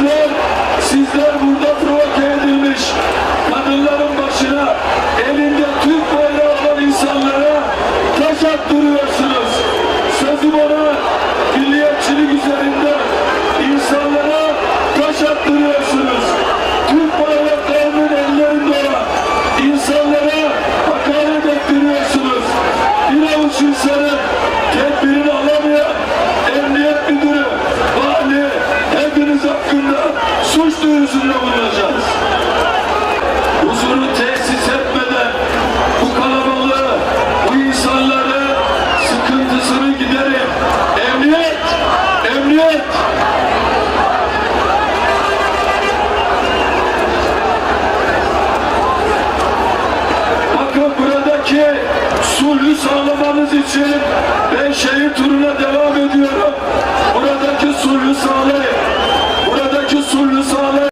Sizler, sizler burada. Suç duyurusunda bulunacağız. Huzuru tesis etmeden bu kalabalığı, bu insanları sıkıntısını giderin. Emniyet, emniyet. Bakın buradaki sulhü sağlamanız için ben şehir turuna devam ediyorum.